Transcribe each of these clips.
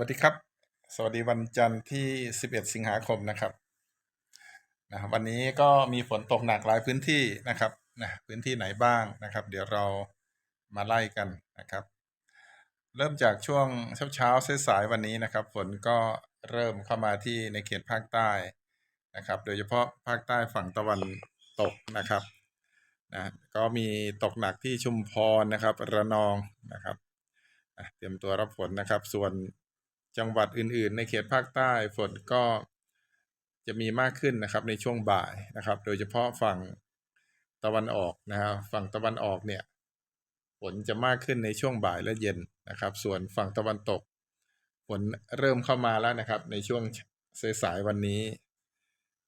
วัสดีครับ สวัสดีวันจันทร์ที่ 11 สิงหาคมนะครับนะวันนี้ก็มีฝนตกหนักหลายพื้นที่นะครับนะพื้นที่ไหนบ้างนะครับ เดี๋ยวเรามาไล่กันนะครับ เริ่มจากช่วงเช้าเช้าๆสายวันนี้นะครับ ฝนก็เริ่มเข้ามาที่ในเขตภาคใต้นะครับ โดยเฉพาะภาคใต้ฝั่งตะวันตกนะครับนะก็มีตกหนักที่ชุมพรนะครับ ระนองนะครับเตรียมตัวรับฝนนะครับ ส่วน จังหวัดอื่นๆ ในเขตภาคใต้ฝนก็จะมีมากขึ้นนะครับในช่วงบ่ายนะครับ โดยเฉพาะฝั่งตะวันออกนะครับฝั่งตะวันออกเนี่ยฝนจะมากขึ้นในช่วงบ่ายและเย็นนะครับ ส่วนฝั่งตะวันตกฝนเริ่มเข้ามาแล้วนะครับ ในช่วงสายวันนี้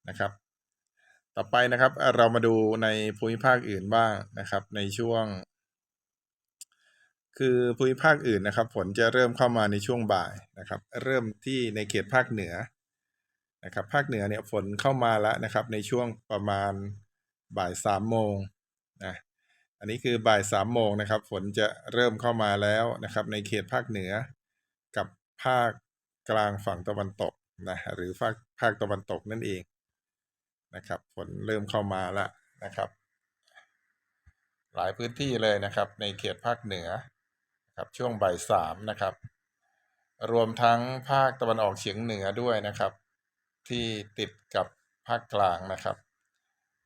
นะครับ ต่อไปนะครับเรามาดูในภูมิภาคอื่นบ้างนะครับ ในช่วง คือภูมิภาคอื่นนะครับ ฝนจะเริ่มเข้ามาในช่วงบ่ายนะครับ เริ่มที่ในเขตภาคเหนือนะครับ ภาคเหนือเนี่ยฝนเข้ามาแล้วนะครับ ในช่วงประมาณบ่ายสามโมงนะอันนี้คือบ่ายสามโมงนะครับ ฝนจะเริ่มเข้ามาแล้วนะครับ ในเขตภาคเหนือกับภาคกลางฝั่งตะวันตกนะหรือภาคภาคตะวันตกนั่นเองนะครับฝนเริ่มเข้ามาแล้วนะครับ หลายพื้นที่เลยนะครับ ในเขตภาคเหนือ ครับช่วงบ่ายสามนะครับ รวมทั้งภาคตะวันออกเฉียงเหนือด้วยนะครับ ที่ติดกับภาคกลางนะครับ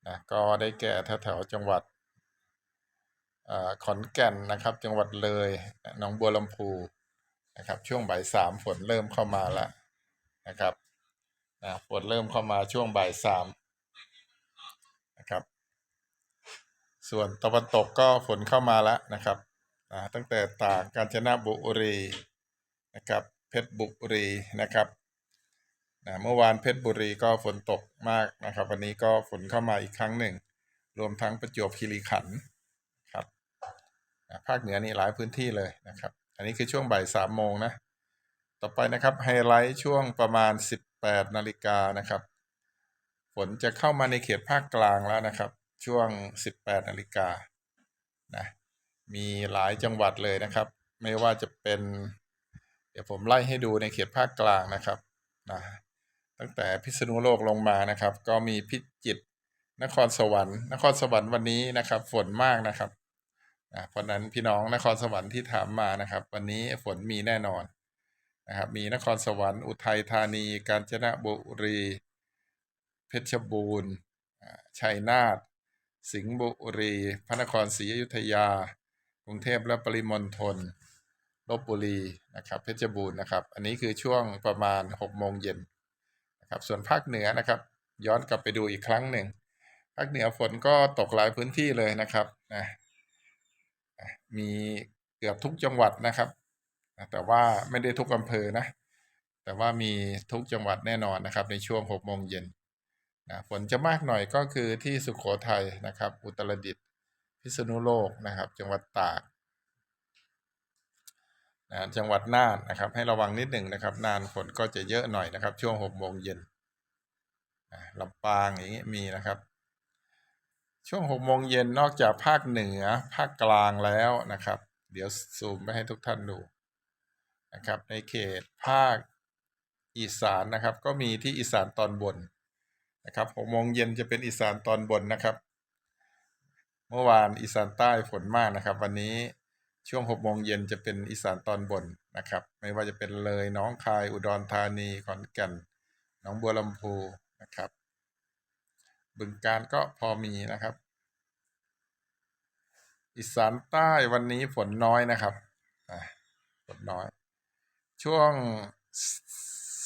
นะก็ได้แก่แถวจังหวัดขอนแก่นนะครับ จังหวัดเลยหนองบัวลำพูนะครับ ช่วงบ่ายสามฝนเริ่มเข้ามาแล้วนะครับนะฝนเริ่มเข้ามาช่วงบ่ายสามนะครับ ส่วนตะวันตกก็ฝนเข้ามาแล้วนะครับ ตั้งแต่ตากกาญจนบุรีนะครับเพชรบุรีนะครับนะเมื่อวานเพชรบุรีก็ฝนตกมากนะครับ วันนี้ก็ฝนเข้ามาอีกครั้งหนึ่ง รวมทั้งประจวบคีรีขันธ์ครับนะภาคเหนือนี่หลายพื้นที่เลยนะครับ อันนี้คือช่วงบ่ายสามโมงนะต่อไปนะครับไฮไลท์ช่วงประมาณ 18นาฬิกานะครับ ฝนจะเข้ามาในเขตภาคกลางแล้วนะครับ ช่วง 18นาฬิกานะ มีหลายจังหวัดเลยนะครับ ไม่ว่าจะเป็น เดี๋ยวผมไล่ให้ดูในเขตภาคกลางนะครับนะตั้งแต่พิษณุโลกลงมานะครับ ก็มีพิจิตรนครสวรรค์ นครสวรรค์วันนี้นะครับ ฝนมากนะครับนะเพราะฉะนั้นพี่น้องนครสวรรค์ที่ถามมานะครับ วันนี้ฝนมีแน่นอนนะครับ มีนครสวรรค์อุทัยธานี กาญจนบุรี เพชรบูรณ์อ่าชัยนาทสิงห์บุรี พระนครศรีอยุธยา กรุงเทพและปริมณฑลลบบุรีนะครับ เพชรบูรณ์นะครับ อันนี้คือช่วงประมาณ6โมงเย็นนะครับ ส่วนภาคเหนือนะครับ ย้อนกลับไปดูอีกครั้งหนึ่ง ภาคเหนือฝนก็ตกหลายพื้นที่เลยนะครับนะมีเกือบทุกจังหวัดนะครับนะแต่ว่าไม่ได้ทุกอำเภอนะ แต่ว่ามีทุกจังหวัดแน่นอนนะครับ ในช่วง6โมงเย็นนะฝนจะมากหน่อยก็คือที่สุขโขทัยนะครับ อุตรดิตถ์ พิษณุโลกนะครับ จังหวัดตากนะจังหวัดน่านนะครับ ให้ระวังนิดหนึ่งนะครับน่านฝนก็จะเยอะหน่อยนะครับ ช่วงหกโมงเย็นลำปางอย่างนี้มีนะครับ ช่วงหกโมงเย็นนอกจากภาคเหนือภาคกลางแล้วนะครับ เดี๋ยวซูมไปให้ทุกท่านดูนะครับ ในเขตภาคอีสานนะครับ ก็มีที่อีสานตอนบนนะครับหกโมงเย็นจะเป็นอีสานตอนบนนะครับ เมื่อวานอีสานใต้ฝนมากนะครับ วันนี้ช่วงหกโมงเย็นจะเป็นอีสานตอนบนนะครับ ไม่ว่าจะเป็นเลยน้องคายอุดรธานีขอนแก่นหนองบัวลำพูนะครับ บึงการก็พอมีนะครับ อีสานใต้วันนี้ฝนน้อยนะครับฝนน้อย ช่วง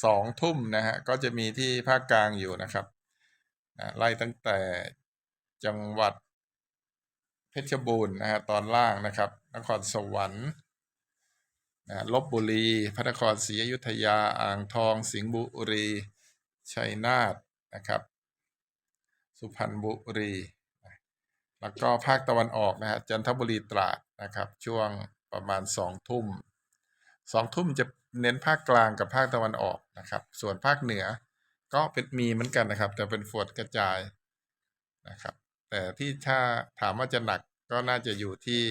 สองทุ่มนะฮะก็จะมีที่ภาคกลางอยู่นะครับไล่ตั้งแต่จังหวัด เพชรบูรณ์นะฮะตอนล่างนะครับ นครสวรรค์นะลบบุรี พระนครศรีอยุธยา อ่างทอง สิงห์บุรี ชัยนาทนะครับ สุพรรณบุรี แล้วก็ภาคตะวันออกนะฮะจันทบุรีตราดนะครับ ช่วงประมาณสองทุ่มสองทุ่มจะเน้นภาคกลางกับภาคตะวันออกนะครับ ส่วนภาคเหนือก็เป็นมีเหมือนกันนะครับ แต่เป็นฝนกระจายนะครับ แต่ที่ถ้าถามว่าจะหนักก็น่าจะอยู่ที่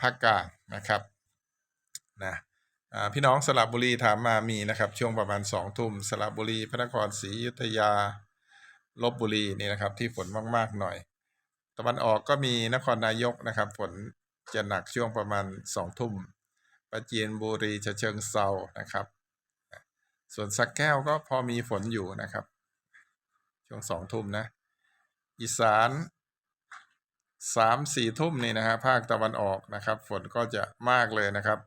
ภาคกลางนะครับนะพี่น้องสระบุรีถามมามีนะครับ ช่วงประมาณสองทุ่มสระบุรี พระนครศรีอยุธยาลบบุรีนี่นะครับ ที่ฝนมากๆหน่อย ตะวันออกก็มีนครนายกนะครับ ฝนจะหนักช่วงประมาณสองทุ่มปราจีนบุรีฉะเชิงเซานะครับ ส่วนสักแก้วก็พอมีฝนอยู่นะครับ ช่วงสองทุ่มนะ อีสานสามสี่ทุ่มนี่นะฮะภาคตะวันออกนะครับ ฝนก็จะมากเลยนะครับ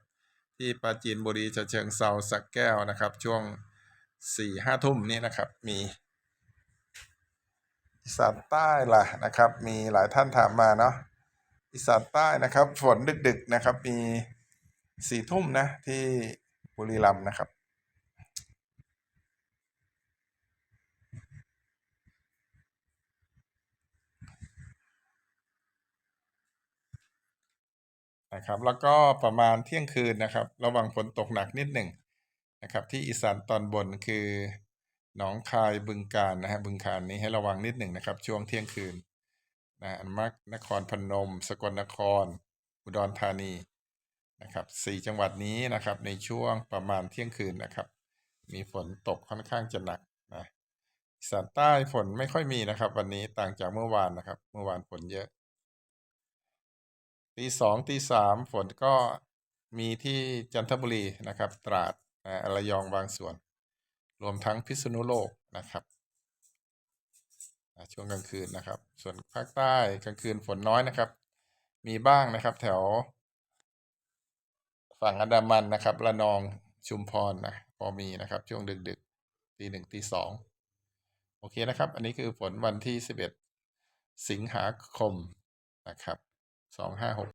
ที่ปราจีนบุรีฉะเชิงเซาสักแก้วนะครับ ช่วงสี่ห้าทุ่มนี่นะครับ มีอีสานใต้ล่ะนะครับ มีหลายท่านถามมาเนาะอีสานใต้นะครับ ฝนดึกๆนะครับ มีสี่ทุ่มนะที่บุรีรัมย์นะครับ นะครับ แล้วก็ประมาณเที่ยงคืนนะครับ ระวังฝนตกหนักนิดหนึ่งนะครับ ที่อีสานตอนบนคือหนองคายบึงการนะฮะบึงการนี้ให้ระวังนิดหนึ่งนะครับ ช่วงเที่ยงคืนนะอันมักนครพนม สกลนคร อุดรธานีนะครับสี่จังหวัดนี้นะครับ ในช่วงประมาณเที่ยงคืนนะครับ มีฝนตกค่อนข้างจะหนักนะอีสานใต้ฝนไม่ค่อยมีนะครับ วันนี้ต่างจากเมื่อวานนะครับ เมื่อวานฝนเยอะ ตีสองตีสามฝนก็มีที่จันทบุรีนะครับ ตราดนะระยองบางส่วน รวมทั้งพิษณุโลกนะครับช่วงกลางคืนนะครับ ส่วนภาคใต้กลางคืนฝนน้อยนะครับ มีบ้างนะครับ แถว ฝั่งอันดามันนะครับระนองชุมพรนะพอมีนะครับ ช่วงดึกๆตีหนึ่งตีสองโอเคนะครับ อันนี้คือฝนวันที่สิบเอ็ดสิงหาคมนะครับ สองห้าหก